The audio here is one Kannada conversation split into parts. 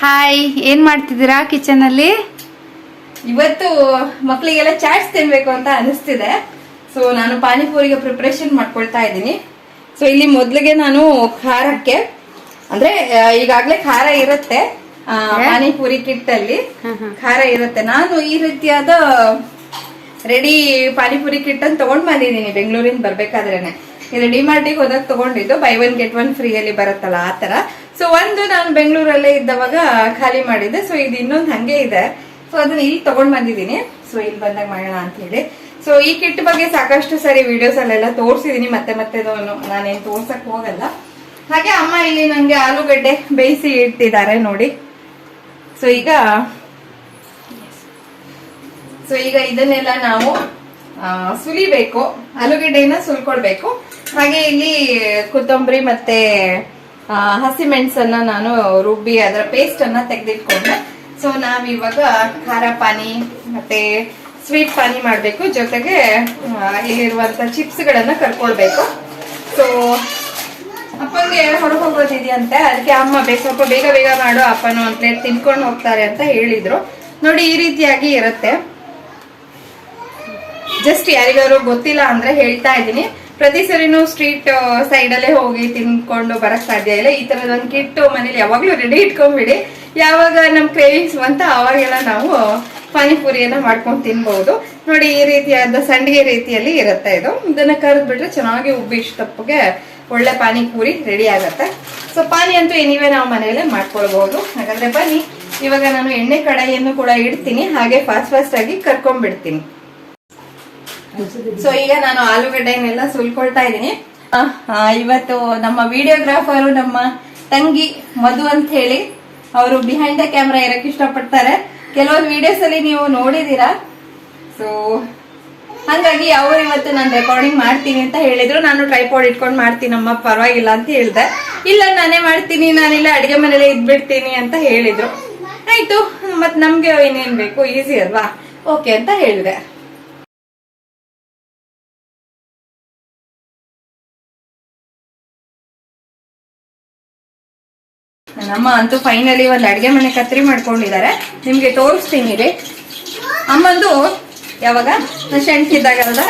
ಹಾಯ್ ಏನ್ ಮಾಡ್ತಿದ್ದೀರಾ ಕಿಚನ್ ಅಲ್ಲಿ ಇವತ್ತು ಮಕ್ಕಳಿಗೆಲ್ಲ ಚಾಟ್ಸ್ ತಿನ್ಬೇಕು ಅಂತ ಅನಿಸ್ತಿದೆ. ಸೊ ನಾನು ಪಾನಿಪುರಿಗೆ ಪ್ರಿಪ್ರೇಷನ್ ಮಾಡ್ಕೊಳ್ತಾ ಇದ್ದೀನಿ. ಸೊ ಇಲ್ಲಿ ಮೊದ್ಲಿಗೆ ನಾನು ಖಾರಕ್ಕೆ ಅಂದ್ರೆ ಈಗಾಗಲೇ ಖಾರ ಇರುತ್ತೆ ಪಾನಿಪುರಿ ಕಿಟ್ ಅಲ್ಲಿ ಖಾರ ಇರುತ್ತೆ. ನಾನು ಈ ರೀತಿಯಾದ ರೆಡಿ ಪಾನಿಪುರಿ ಕಿಟ್ ಅನ್ನು ತಗೊಂಡ್ ಬಂದಿದ್ದೀನಿ. ಬೆಂಗಳೂರಿಂದ ಬರ್ಬೇಕಾದ್ರೇನೆ. ಇದು ಡಿಮಾರ್ಟಿಗೆ ಹೋದಾಗ ತಗೊಂಡಿದ್ದು. Buy one get one free ಅಲ್ಲಿ ಬರುತ್ತಲ್ಲ ಆ ತರ ಸೊ ಒಂದು ನಾನು ಬೆಂಗಳೂರಲ್ಲೇ ಇದ್ದವಾಗ ಖಾಲಿ ಮಾಡಿದ್ದೆ. ಸೊ ಇದು ಇನ್ನೊಂದು ಹಂಗೆ ಇದೆ. ಸೊ ಅದನ್ನ ಇಲ್ಲಿ ತಗೊಂಡ್ ಬಂದಿದ್ದೀನಿ. ಸೊ ಇಲ್ಲಿ ಬಂದಾಗ ಮಾಡೋಣ ಅಂತ ಹೇಳಿ. ಸೊ ಈ ಕಿಟ್ ಬಗ್ಗೆ ಸಾಕಷ್ಟು ಸರಿ ವಿಡಿಯೋಸ್ ಅಲ್ಲೆಲ್ಲ ತೋರಿಸಿದೀನಿ ಮತ್ತೆ ಮತ್ತೆ ನಾನು- ನಾನೇನ್ ತೋರ್ಸಕ್ ಹೋಗಲ್ಲ. ಹಾಗೆ ಅಮ್ಮ ಇಲ್ಲಿ ನಂಗೆ ಆಲೂಗಡ್ಡೆ ಬೇಯಿಸಿ ಇಟ್ಟಿದ್ದಾರೆ ನೋಡಿ. ಸೊ ಈಗ ಸೊ ಈಗ ಇದನ್ನೆಲ್ಲ ನಾವು ಸುಲಿಬೇಕು. ಆಲೂಗಡ್ಡೆನ ಸುಲ್ಕೊಳ್ಬೇಕು. ಹಾಗೆ ಇಲ್ಲಿ ಕೊತ್ತಂಬರಿ ಮತ್ತೆ ಹಸಿಮೆಣಸನ್ನ ನಾನು ರುಬ್ಬಿ ಅದರ ಪೇಸ್ಟ್ ಅನ್ನ ತೆಗೆದಿಟ್ಕೊಂಡೆ. ಸೊ ನಾವಿವಾಗ ಖಾರ ಪಾನಿ ಮತ್ತೆ ಸ್ವೀಟ್ ಪಾನಿ ಮಾಡಬೇಕು. ಜೊತೆಗೆ ಇಲ್ಲಿರುವಂತ ಚಿಪ್ಸ್ ಗಳನ್ನ ಕರ್ಕೊಳ್ಬೇಕು. ಸೊ ಅಪ್ಪಂಗೆ ಹೊರಗೆ ಹೋಗೋದಿದೆಯಂತೆ ಅದಕ್ಕೆ ಅಮ್ಮ ಬೇಗ, ಸ್ವಲ್ಪ ಬೇಗ ಬೇಗ ಮಾಡು, ಅಪ್ಪನು ಒಂದ್ ಪ್ಲೇಟ್ ತಿನ್ಕೊಂಡು ಹೋಗ್ತಾರೆ ಅಂತ ಹೇಳಿದ್ರು. ನೋಡಿ, ಈ ರೀತಿಯಾಗಿ ಇರುತ್ತೆ. ಜಸ್ಟ್ ಯಾರಿಗಾರು ಗೊತ್ತಿಲ್ಲ ಅಂದ್ರೆ ಹೇಳ್ತಾ ಇದ್ದೀನಿ. ಪ್ರತಿ ಸರಿನೂ ಸ್ಟ್ರೀಟ್ ಸೈಡ್ ಅಲ್ಲೇ ಹೋಗಿ ತಿನ್ಕೊಂಡು ಬರಕ್ ಸಾಧ್ಯ ಇಲ್ಲ. ಈ ತರದ ಒಂದು ಕಿಟ್ ಮನೇಲಿ ಯಾವಾಗ್ಲೂ ರೆಡಿ ಇಟ್ಕೊಂಡ್ಬಿಡಿ. ಯಾವಾಗ ನಮ್ ಕ್ರೇವಿಂಗ್ಸ್ ಬಂತ ಅವಾಗೆಲ್ಲ ನಾವು ಪಾನಿಪುರಿಯನ್ನ ಮಾಡ್ಕೊಂಡು ತಿನ್ಬಹುದು ನೋಡಿ, ಈ ರೀತಿಯಾದ ಸಂಡಿಗೆ ರೀತಿಯಲ್ಲಿ ಇರುತ್ತೆ ಇದು. ಇದನ್ನ ಕರೆದ್ ಬಿಟ್ರೆ ಚೆನ್ನಾಗಿ ಉಬ್ಬಿ ತಪ್ಪಗೆ ಒಳ್ಳೆ ಪಾನಿಪುರಿ ರೆಡಿ ಆಗತ್ತೆ. ಸೊ ಪಾನಿ ಅಂತೂ ಏನಿವೆ ನಾವು ಮನೆಯಲ್ಲೇ ಮಾಡ್ಕೊಳ್ಬಹುದು ಹಾಗಾದ್ರೆ ಬನ್ನಿ, ಇವಾಗ ನಾನು ಎಣ್ಣೆ ಕಡಾಯಿಯನ್ನು ಕೂಡ ಇಡ್ತೀನಿ. ಹಾಗೆ ಫಾಸ್ಟ್ ಫಾಸ್ಟ್ ಆಗಿ ಕರ್ಕೊಂಡ್ಬಿಡ್ತೀನಿ. ಸೊ ಈಗ ನಾನು ಆಲೂಗಡ್ಡೆನೆಲ್ಲ ಸುಲ್ಕೊಳ್ತಾ ಇದ್ದೀನಿ. ಇವತ್ತು ನಮ್ಮ ವಿಡಿಯೋಗ್ರಾಫರ್ ನಮ್ಮ ತಂಗಿ ಮಧು ಅಂತ ಹೇಳಿ ಅವರು ಬಿಹೈಂಡ್ ದ ಕ್ಯಾಮ್ರಾ ಇರಕ್ಕೆ ಇಷ್ಟಪಡ್ತಾರೆ. ಕೆಲವೊಂದು ವಿಡಿಯೋಸ್ ಅಲ್ಲಿ ನೀವು ನೋಡಿದೀರಾ ಸೊ ಹಂಗಾಗಿ ಅವ್ರು ಇವತ್ತು ನಾನು ರೆಕಾರ್ಡಿಂಗ್ ಮಾಡ್ತೀನಿ ಅಂತ ಹೇಳಿದ್ರು. ನಾನು ಟ್ರೈಪಾಡ್ ಇಟ್ಕೊಂಡು ಮಾಡ್ತೀನಮ್ಮ ಪರವಾಗಿಲ್ಲ ಅಂತ ಹೇಳ್ದೆ. ಇಲ್ಲ ನಾನೇ ಮಾಡ್ತೀನಿ ನಾನಿಲ್ಲ ಅಡಿಗೆ ಮನೇಲೆ ಇದ್ಬಿಡ್ತೀನಿ ಅಂತ ಹೇಳಿದ್ರು. ಆಯ್ತು ಮತ್ ನಮ್ಗೆ ಇನ್ನೇನ್ ಬೇಕು? ಈಸಿ ಅಲ್ವಾ? ಓಕೆ ಅಂತ ಹೇಳಿದೆ. ನಮ್ಮಮ್ಮ ಅಂತೂ ಫೈನಲಿ ಒಂದು ಅಡುಗೆ ಮನೆ ಕತ್ರಿ ಮಾಡ್ಕೊಂಡಿದ್ದಾರೆ ನಿಮಗೆ ತೋರಿಸ್ತೀನಿ ರೀ. ಅಮ್ಮಂದು ಯಾವಾಗ? ಶಂಟಿದ್ದಾಗಲ್ಲ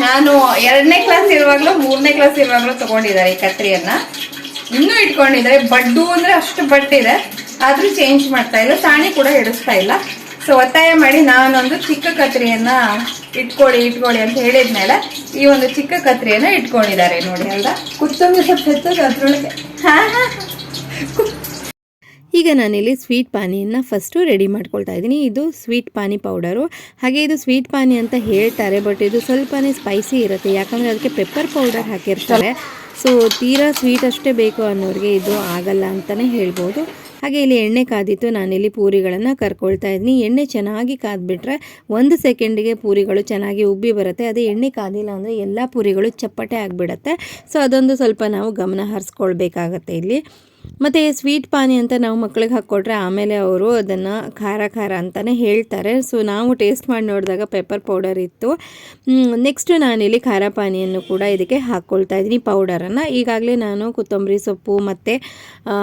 ನಾನು ಎರಡನೇ ಕ್ಲಾಸ್ ಇರುವಾಗಲೂ ಮೂರನೇ ಕ್ಲಾಸ್ ಇರುವಾಗಲೂ ತಗೊಂಡಿದ್ದಾರೆ ಈ ಕತ್ರಿಯನ್ನ. ಇನ್ನೂ ಇಟ್ಕೊಂಡಿದ್ದಾರೆ. ಬಡ್ಡು ಅಂದ್ರೆ ಅಷ್ಟು ಬಟ್ಟಿದೆ ಆದ್ರೂ ಚೇಂಜ್ ಮಾಡ್ತಾ ಇಲ್ಲ. ಸಾಣಿ ಕೂಡ ಹಿಡಿಸ್ತಾ ಇಲ್ಲ. ಸೊ ಒತ್ತಾಯ ಮಾಡಿ ನಾನೊಂದು ಚಿಕ್ಕ ಕತ್ರಿಯನ್ನ ಇಟ್ಕೊಳ್ಳಿ ಇಟ್ಕೊಳ್ಳಿ ಅಂತ ಹೇಳಿದ್ಮೇಲೆ ಈ ಒಂದು ಚಿಕ್ಕ ಕತ್ರಿಯನ್ನ ಇಟ್ಕೊಂಡಿದ್ದಾರೆ ನೋಡಿ, ಅಲ್ವಾ? ಕುತ್ತೊಂದು ಸ್ವಲ್ಪ ಹೆಚ್ಚಾಗಿ ಅದ್ರೊಳಗೆ. ಈಗ ನಾನಿಲ್ಲಿ ಸ್ವೀಟ್ ಪಾನಿಯನ್ನು ಫಸ್ಟು ರೆಡಿ ಮಾಡ್ಕೊಳ್ತಾ ಇದ್ದೀನಿ. ಇದು ಸ್ವೀಟ್ ಪಾನಿ ಪೌಡರು. ಹಾಗೆ ಇದು ಸ್ವೀಟ್ ಪಾನಿ ಅಂತ ಹೇಳ್ತಾರೆ ಬಟ್ ಇದು ಸ್ವಲ್ಪನೇ ಸ್ಪೈಸಿ ಇರುತ್ತೆ. ಯಾಕಂದರೆ ಅದಕ್ಕೆ ಪೆಪ್ಪರ್ ಪೌಡರ್ ಹಾಕಿರ್ತಾರೆ. ಸೊ ತೀರಾ ಸ್ವೀಟ್ ಅಷ್ಟೇ ಬೇಕು ಅನ್ನೋರಿಗೆ ಇದು ಆಗಲ್ಲ ಅಂತಲೇ ಹೇಳ್ಬೋದು. ಹಾಗೆ ಇಲ್ಲಿ ಎಣ್ಣೆ ಕಾದಿತ್ತು. ನಾನಿಲ್ಲಿ ಪೂರಿಗಳನ್ನು ಕರ್ಕೊಳ್ತಾ ಇದ್ದೀನಿ ಎಣ್ಣೆ ಚೆನ್ನಾಗಿ ಕಾದ್ಬಿಟ್ರೆ ಒಂದು ಸೆಕೆಂಡಿಗೆ ಪೂರಿಗಳು ಚೆನ್ನಾಗಿ ಉಬ್ಬಿ ಬರುತ್ತೆ. ಅದೇ ಎಣ್ಣೆ ಕಾದಿಲ್ಲ ಅಂದರೆ ಎಲ್ಲ ಪೂರಿಗಳು ಚಪ್ಪಟೆ ಆಗಿಬಿಡತ್ತೆ. ಸೊ ಅದೊಂದು ಸ್ವಲ್ಪ ನಾವು ಗಮನ ಹರಿಸ್ಕೊಳ್ಬೇಕಾಗತ್ತೆ ಇಲ್ಲಿ. ಮತ್ತು ಸ್ವೀಟ್ ಪಾನಿ ಅಂತ ನಾವು ಮಕ್ಕಳಿಗೆ ಹಾಕ್ಕೊಟ್ರೆ ಆಮೇಲೆ ಅವರು ಅದನ್ನು ಖಾರ ಖಾರ ಅಂತಲೇ ಹೇಳ್ತಾರೆ. ಸೊ, ನಾವು ಟೇಸ್ಟ್ ಮಾಡಿ ನೋಡಿದಾಗ ಪೆಪ್ಪರ್ ಪೌಡರ್ ಇತ್ತು. ನೆಕ್ಸ್ಟು ನಾನಿಲ್ಲಿ ಖಾರ ಪಾನಿಯನ್ನು ಕೂಡ ಇದಕ್ಕೆ ಹಾಕ್ಕೊಳ್ತಾ ಇದ್ದೀನಿ ಪೌಡರನ್ನು. ಈಗಾಗಲೇ ನಾನು ಕೊತ್ತಂಬರಿ ಸೊಪ್ಪು ಮತ್ತು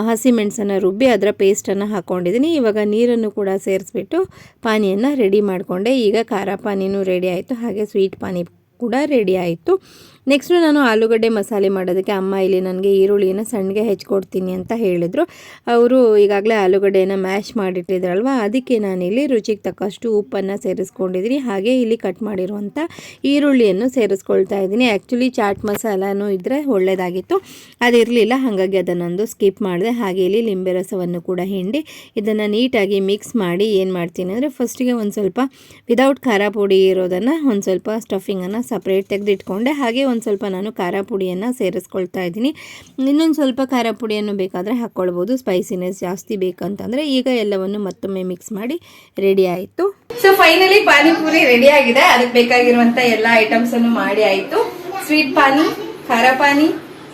ಹಸಿಮೆಣಸನ್ನು ರುಬ್ಬಿ ಅದರ ಪೇಸ್ಟನ್ನು ಹಾಕ್ಕೊಂಡಿದ್ದೀನಿ. ಇವಾಗ ನೀರನ್ನು ಕೂಡ ಸೇರಿಸ್ಬಿಟ್ಟು ಪಾನಿಯನ್ನು ರೆಡಿ ಮಾಡಿಕೊಂಡೆ. ಈಗ ಖಾರ ಪಾನಿನೂ ರೆಡಿ ಆಯಿತು. ಹಾಗೆ ಸ್ವೀಟ್ ಪಾನಿ ಕೂಡ ರೆಡಿ ಆಯಿತು. ನೆಕ್ಸ್ಟು ನಾನು ಆಲೂಗಡ್ಡೆ ಮಸಾಲೆ ಮಾಡೋದಕ್ಕೆ ಅಮ್ಮ ಇಲ್ಲಿ ನನಗೆ ಈರುಳ್ಳಿನ ಸಣ್ಣಗೆ ಹೆಚ್ಕೊಡ್ತೀನಿ ಅಂತ ಹೇಳಿದರು. ಅವರು ಈಗಾಗಲೇ ಆಲೂಗಡ್ಡೆಯನ್ನು ಮ್ಯಾಶ್ ಮಾಡಿಟ್ಟಿದ್ರಲ್ವ ಅದಕ್ಕೆ ನಾನಿಲ್ಲಿ ರುಚಿಗೆ ತಕ್ಕಷ್ಟು ಉಪ್ಪನ್ನು ಸೇರಿಸ್ಕೊಂಡಿದ್ದೀನಿ. ಹಾಗೆ ಇಲ್ಲಿ ಕಟ್ ಮಾಡಿರುವಂಥ ಈರುಳ್ಳಿಯನ್ನು ಸೇರಿಸ್ಕೊಳ್ತಾ ಇದ್ದೀನಿ. ಆ್ಯಕ್ಚುಲಿ ಚಾಟ್ ಮಸಾಲನೂ ಇದ್ದರೆ ಒಳ್ಳೆಯದಾಗಿತ್ತು ಅದಿರಲಿಲ್ಲ, ಹಾಗಾಗಿ ಅದನ್ನೊಂದು ಸ್ಕಿಪ್ ಮಾಡಿದೆ. ಹಾಗೆ ಇಲ್ಲಿ ಲಿಂಬೆ ರಸವನ್ನು ಕೂಡ ಹಿಂಡಿ ಇದನ್ನು ನೀಟಾಗಿ ಮಿಕ್ಸ್ ಮಾಡಿ ಏನು ಮಾಡ್ತೀನಿ ಅಂದರೆ ಫಸ್ಟಿಗೆ ಒಂದು ಸ್ವಲ್ಪ ವಿದೌಟ್ ಖಾರ ಪುಡಿ ಇರೋದನ್ನು ಒಂದು ಸ್ವಲ್ಪ ಸ್ಟಫಿಂಗನ್ನು ಸಪ್ರೇಟ್ ತೆಗೆದಿಟ್ಕೊಂಡೆ. ಹಾಗೆ ಒಂದು ಸ್ವಲ್ಪ ನಾನು ಖಾರ ಪುಡಿಯನ್ನು ಸೇರಿಸ್ಕೊಳ್ತಾ ಇದ್ದೀನಿ. ಇನ್ನೊಂದು ಸ್ವಲ್ಪ ಖಾರ ಪುಡಿಯನ್ನು ಬೇಕಾದರೆ ಹಾಕ್ಕೊಳ್ಬೋದು. ಸ್ಪೈಸಿನೆಸ್ ಜಾಸ್ತಿ ಬೇಕಂತಂದರೆ ಈಗ ಎಲ್ಲವನ್ನು ಮತ್ತೊಮ್ಮೆ ಮಿಕ್ಸ್ ಮಾಡಿ ರೆಡಿ ಆಯಿತು. ಸೊ ಫೈನಲಿ ಪಾನಿಪುರಿ ರೆಡಿ ಆಗಿದೆ. ಅದಕ್ಕೆ ಬೇಕಾಗಿರುವಂಥ ಎಲ್ಲ ಐಟಮ್ಸ್ ಅನ್ನು ಮಾಡಿ ಆಯಿತು. ಸ್ವೀಟ್ ಪಾನಿ ಖಾರ ಪಾನಿ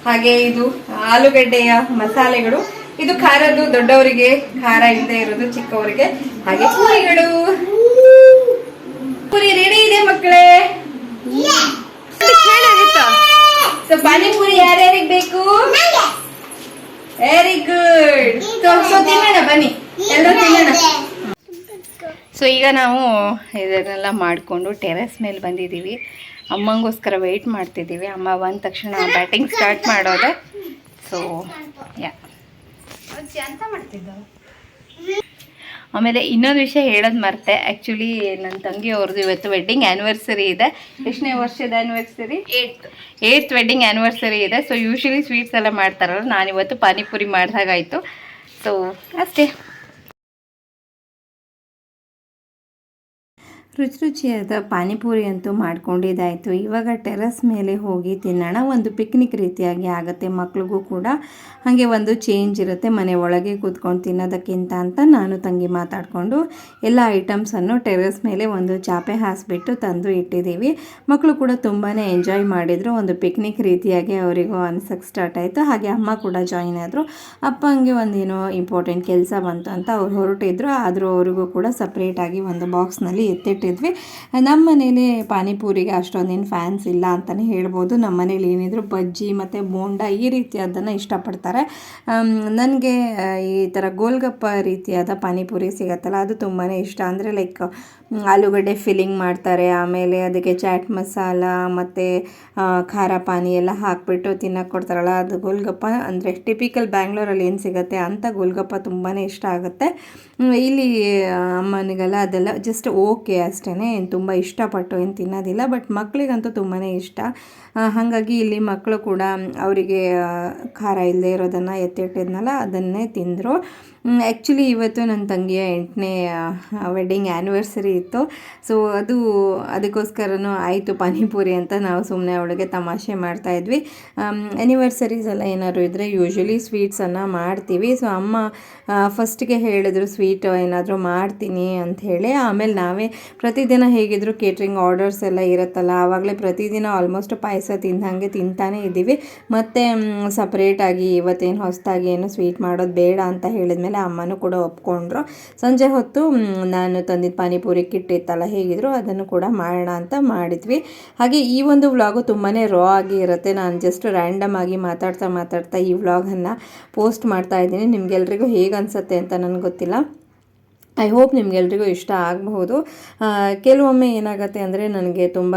ಹಾಗೆ ಇದು ಆಲೂಗಡ್ಡೆಯ ಮಸಾಲೆಗಳು. ಇದು ಖಾರದ್ದು ದೊಡ್ಡವರಿಗೆ ಖಾರ ಇಲ್ಲದೆ ಇರೋದು ಚಿಕ್ಕವರಿಗೆ ಹಾಗೆ ಪೂರಿಗಳು. ಪೂರಿ ರೆಡಿ ಇದೆ ಮಕ್ಕಳೇ? ಸೊ ಪಾನಿಪುರಿ ಯಾರ್ಯಾರಿಗೆ ಬೇಕು? ವೆರಿ ಗುಡ್ ಸೊ ತಿನ್ನೋಣ ಬನ್ನಿ. ಎಲ್ಲರೂ ತಿನ್ನೋಣ. ಸೊ ಈಗ ನಾವು ಇದನ್ನೆಲ್ಲ ಮಾಡಿಕೊಂಡು ಟೆರೆಸ್ ಮೇಲೆ ಬಂದಿದ್ದೀವಿ. ಅಮ್ಮಂಗೋಸ್ಕರ ವೆಯ್ಟ್ ಮಾಡ್ತಿದ್ದೀವಿ. ಅಮ್ಮ ಬಂದ ತಕ್ಷಣ ಬ್ಯಾಟಿಂಗ್ ಸ್ಟಾರ್ಟ್ ಮಾಡೋದೆ. ಸೊ ಯಾ ಅಂತ ಮಾಡ್ತಿದ್ದ ಆಮೇಲೆ ಇನ್ನೊಂದು ವಿಷಯ ಹೇಳೋದು ಮರ್ತೆ. ಆ್ಯಕ್ಚುಲಿ ನನ್ನ ತಂಗಿ ಅವ್ರದ್ದು ಇವತ್ತು ವೆಡ್ಡಿಂಗ್ ಆ್ಯನಿವರ್ಸರಿ ಇದೆ. ಎಷ್ಟನೇ ವರ್ಷದ anniversary eight eighth wedding anniversary ಇದೆ. ಸೊ ಯೂಶ್ವಲಿ ಸ್ವೀಟ್ಸ್ ಎಲ್ಲ ಮಾಡ್ತಾರಲ್ಲ ನಾನಿವತ್ತು ಪಾನಿಪುರಿ ಮಾಡಿದಾಗಾಯಿತು. ಸೊ ಅಷ್ಟೇ. ರುಚಿ ರುಚಿಯಾದ ಪಾನಿಪುರಿ ಅಂತೂ ಮಾಡ್ಕೊಂಡಿದ್ದಾಯಿತು. ಇವಾಗ ಟೆರಸ್ ಮೇಲೆ ಹೋಗಿ ತಿನ್ನೋಣ. ಒಂದು ಪಿಕ್ನಿಕ್ ರೀತಿಯಾಗಿ ಆಗುತ್ತೆ. ಮಕ್ಳಿಗೂ ಕೂಡ ಹಾಗೆ ಒಂದು ಚೇಂಜ್ ಇರುತ್ತೆ. ಮನೆ ಒಳಗೆ ಕೂತ್ಕೊಂಡು ತಿನ್ನೋದಕ್ಕಿಂತ ಅಂತ ನಾನು ತಂಗಿ ಮಾತಾಡಿಕೊಂಡು ಎಲ್ಲ ಐಟಮ್ಸನ್ನು ಟೆರಸ್ ಮೇಲೆ ಒಂದು ಚಾಪೆ ಹಾಸಿಬಿಟ್ಟು ತಂದು ಇಟ್ಟಿದ್ದೀವಿ. ಮಕ್ಕಳು ಕೂಡ ತುಂಬಾ ಎಂಜಾಯ್ ಮಾಡಿದರು. ಒಂದು ಪಿಕ್ನಿಕ್ ರೀತಿಯಾಗಿ ಅವರಿಗೂ ಅನ್ಸಕ್ಕೆ ಸ್ಟಾರ್ಟ್ ಆಯಿತು. ಹಾಗೆ ಅಮ್ಮ ಕೂಡ ಜಾಯಿನ್ ಆದರು. ಅಪ್ಪಂಗೆ ಒಂದೇನೋ ಇಂಪಾರ್ಟೆಂಟ್ ಕೆಲಸ ಬಂತು ಅಂತ ಅವ್ರು ಹೊರಟಿದ್ರು. ಆದರೂ ಅವರಿಗೂ ಕೂಡ ಸಪ್ರೇಟಾಗಿ ಒಂದು ಬಾಕ್ಸ್ನಲ್ಲಿ ಎತ್ತಿಟ್ಟಿದ್ವಿ ನಮ್ಮ ಮನೇಲಿ ಪಾನಿಪೂರಿಗೆ ಅಷ್ಟೊಂದೇನು ಫ್ಯಾನ್ಸ್ ಇಲ್ಲ ಅಂತಲೇ ಹೇಳ್ಬೋದು. ನಮ್ಮ ಮನೇಲಿ ಏನಿದ್ರು ಬಜ್ಜಿ ಮತ್ತು ಬೋಂಡ ಈ ರೀತಿಯಾದ್ದನ್ನು ಇಷ್ಟಪಡ್ತಾರೆ. ನನಗೆ ಈ ಥರ ಗೋಲ್ಗಪ್ಪ ರೀತಿಯಾದ ಪಾನಿಪುರಿ ಸಿಗತ್ತಲ್ಲ, ಅದು ತುಂಬಾ ಇಷ್ಟ. ಅಂದರೆ ಲೈಕ್ ಆಲೂಗಡ್ಡೆ ಫಿಲ್ಲಿಂಗ್ ಮಾಡ್ತಾರೆ. ಆಮೇಲೆ ಅದಕ್ಕೆ ಚಾಟ್ ಮಸಾಲ ಮತ್ತು ಖಾರ ಪಾನಿ ಎಲ್ಲ ಹಾಕಿಬಿಟ್ಟು ತಿನ್ನಕ್ಕೆ ಕೊಡ್ತಾರಲ್ಲ, ಅದು ಗೋಲ್ಗಪ್ಪ. ಅಂದರೆ ಟಿಪಿಕಲ್ ಬ್ಯಾಂಗ್ಳೂರಲ್ಲಿ ಏನು ಸಿಗುತ್ತೆ ಅಂಥ ಗೋಲ್ಗಪ್ಪ ತುಂಬಾ ಇಷ್ಟ ಆಗುತ್ತೆ. ಇಲ್ಲಿ ಅಮ್ಮನಿಗೆಲ್ಲ ಅದೆಲ್ಲ ಜಸ್ಟ್ ಓಕೆ ಅಷ್ಟೇ ಏನು ತುಂಬ ಇಷ್ಟಪಟ್ಟು ಏನು ತಿನ್ನೋದಿಲ್ಲ, ಬಟ್ ಮಕ್ಕಳಿಗಂತೂ ತುಂಬಾ ಇಷ್ಟ. ಹಾಗಾಗಿ ಇಲ್ಲಿ ಮಕ್ಕಳು ಕೂಡ ಅವರಿಗೆ ಖಾರ ಇಲ್ಲದೆ ಇರೋದನ್ನು ಎತ್ತಿಟ್ಟಿದ್ನಲ್ಲ, ಅದನ್ನೇ ತಿಂದರು. ಆ್ಯಕ್ಚುಲಿ ಇವತ್ತು ನನ್ನ ತಂಗಿಯ ಎಂಟನೇ ವೆಡ್ಡಿಂಗ್ ಆ್ಯನಿವರ್ಸರಿ ಇತ್ತು. ಸೊ ಅದು, ಅದಕ್ಕೋಸ್ಕರನೂ ಆಯಿತು ಪಾನಿಪುರಿ ಅಂತ ನಾವು ಸುಮ್ಮನೆ ಅವಳಿಗೆ ತಮಾಷೆ ಮಾಡ್ತಾಯಿದ್ವಿ ಆ್ಯನಿವರ್ಸರೀಸ್ ಎಲ್ಲ ಏನಾದ್ರು ಇದ್ದರೆ ಯೂಶ್ವಲಿ ಸ್ವೀಟ್ಸನ್ನು ಮಾಡ್ತೀವಿ. ಸೊ ಅಮ್ಮ ಫಸ್ಟಿಗೆ ಹೇಳಿದ್ರು ಸ್ವೀಟ್ ಏನಾದರೂ ಮಾಡ್ತೀನಿ ಅಂಥೇಳಿ ಆಮೇಲೆ ನಾವೇ ಪ್ರತಿದಿನ ಹೇಗಿದ್ರು ಕೇಟ್ರಿಂಗ್ ಆರ್ಡರ್ಸ್ ಎಲ್ಲ ಇರುತ್ತಲ್ಲ, ಆವಾಗಲೇ ಪ್ರತಿದಿನ ಆಲ್ಮೋಸ್ಟ್ ಪಾಯಸ ತಿಂದಂಗೆ ತಿಂತಾನೇ ಇದ್ದೀವಿ. ಮತ್ತು ಸಪ್ರೇಟಾಗಿ ಇವತ್ತೇನು ಹೊಸದಾಗಿ ಏನು ಸ್ವೀಟ್ ಮಾಡೋದು ಬೇಡ ಅಂತ ಹೇಳಿದ್ಮೇಲೆ ಅಮ್ಮನೂ ಕೂಡ ಒಪ್ಕೊಂಡ್ರು. ಸಂಜೆ ಹೊತ್ತು ನಾನು ತಂದಿದ್ದ ಪಾನಿಪುರಿ ಕಿಟ್ ಇತ್ತಲ್ಲ, ಹೇಗಿದ್ರು ಅದನ್ನು ಕೂಡ ಮಾಡೋಣ ಅಂತ ಮಾಡಿದ್ವಿ. ಹಾಗೆ ಈ ಒಂದು ವ್ಲಾಗು ತುಂಬಾ ರಾ ಆಗಿ ಇರುತ್ತೆ. ನಾನು ಜಸ್ಟ್ ರ್ಯಾಂಡಮ್ ಆಗಿ ಮಾತಾಡ್ತಾ ಮಾತಾಡ್ತಾ ಈ ವ್ಲಾಗನ್ನು ಪೋಸ್ಟ್ ಮಾಡ್ತಾ ಇದ್ದೀನಿ. ನಿಮಗೆಲ್ರಿಗೂ ಹೇಗೆ ಅನಿಸುತ್ತೆ ಅಂತ ನನಗೆ ಗೊತ್ತಿಲ್ಲ. ಐ ಹೋಪ್ ನಿಮಗೆಲ್ರಿಗೂ ಇಷ್ಟ ಆಗಬಹುದು. ಕೆಲವೊಮ್ಮೆ ಏನಾಗುತ್ತೆ ಅಂದರೆ ನನಗೆ ತುಂಬ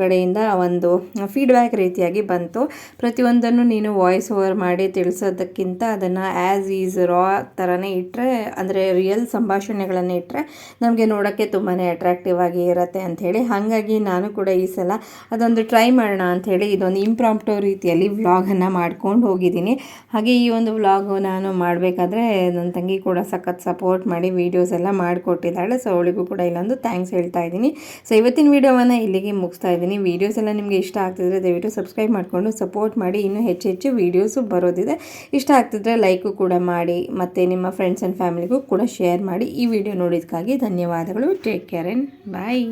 ಕಡೆಯಿಂದ ಒಂದು ಫೀಡ್ಬ್ಯಾಕ್ ರೀತಿಯಾಗಿ ಬಂತು. ಪ್ರತಿಯೊಂದನ್ನು ನೀನು ವಾಯ್ಸ್ ಓವರ್ ಮಾಡಿ ತಿಳಿಸೋದಕ್ಕಿಂತ ಅದನ್ನು ಆ್ಯಸ್ ಈಸ್ ರಾ ಥರನೇ ಇಟ್ಟರೆ ಅಂದರೆ ರಿಯಲ್ ಸಂಭಾಷಣೆಗಳನ್ನು ಇಟ್ಟರೆ ನಮಗೆ ನೋಡೋಕ್ಕೆ ತುಂಬಾ ಅಟ್ರಾಕ್ಟಿವ್ ಆಗಿ ಇರುತ್ತೆ ಅಂಥೇಳಿ ಹಾಗಾಗಿ ನಾನು ಕೂಡ ಈ ಸಲ ಅದೊಂದು ಟ್ರೈ ಮಾಡೋಣ ಅಂಥೇಳಿ ಇದೊಂದು ಇಂಪ್ರಾಂಪ್ಟೋ ರೀತಿಯಲ್ಲಿ ವ್ಲಾಗನ್ನು ಮಾಡ್ಕೊಂಡು ಹೋಗಿದ್ದೀನಿ. ಹಾಗೆ ಈ ಒಂದು ವ್ಲಾಗು ನಾನು ಮಾಡಬೇಕಾದ್ರೆ ನನ್ನ ತಂಗಿ ಕೂಡ ಸಖತ್ ಸಪೋರ್ಟ್ ಮಾಡಿ ವೀಡಿಯೋಸ್ ಎಲ್ಲ ಮಾಡಿಕೊಟ್ಟಿದ್ದಾಳೆ. ಸೊ ಅವಳಿಗೂ ಕೂಡ ಇಲ್ಲೊಂದು ಥ್ಯಾಂಕ್ಸ್ ಹೇಳ್ತಾ ಇದ್ದೀನಿ. ಸೊ ಇವತ್ತಿನ ವೀಡಿಯೋವನ್ನು ಇಲ್ಲಿಗೆ ಮುಗಿಸ್ತಾ ಇದ್ದೀನಿ ವೀಡಿಯೋಸ್ ಎಲ್ಲ ನಿಮಗೆ ಇಷ್ಟ ಆಗ್ತಿದ್ರೆ ದಯವಿಟ್ಟು ಸಬ್ಸ್ಕ್ರೈಬ್ ಮಾಡಿಕೊಂಡು ಸಪೋರ್ಟ್ ಮಾಡಿ. ಇನ್ನೂ ಹೆಚ್ಚು ಹೆಚ್ಚು ವೀಡಿಯೋಸು ಬರೋದಿದೆ. ಇಷ್ಟ ಆಗ್ತಿದ್ರೆ ಲೈಕು ಕೂಡ ಮಾಡಿ, ಮತ್ತು ನಿಮ್ಮ ಫ್ರೆಂಡ್ಸ್ ಆ್ಯಂಡ್ ಫ್ಯಾಮಿಲಿಗೂ ಕೂಡ ಶೇರ್ ಮಾಡಿ ಈ ವಿಡಿಯೋ ನೋಡಿದ್ದಕ್ಕಾಗಿ ಧನ್ಯವಾದಗಳು. Take care and bye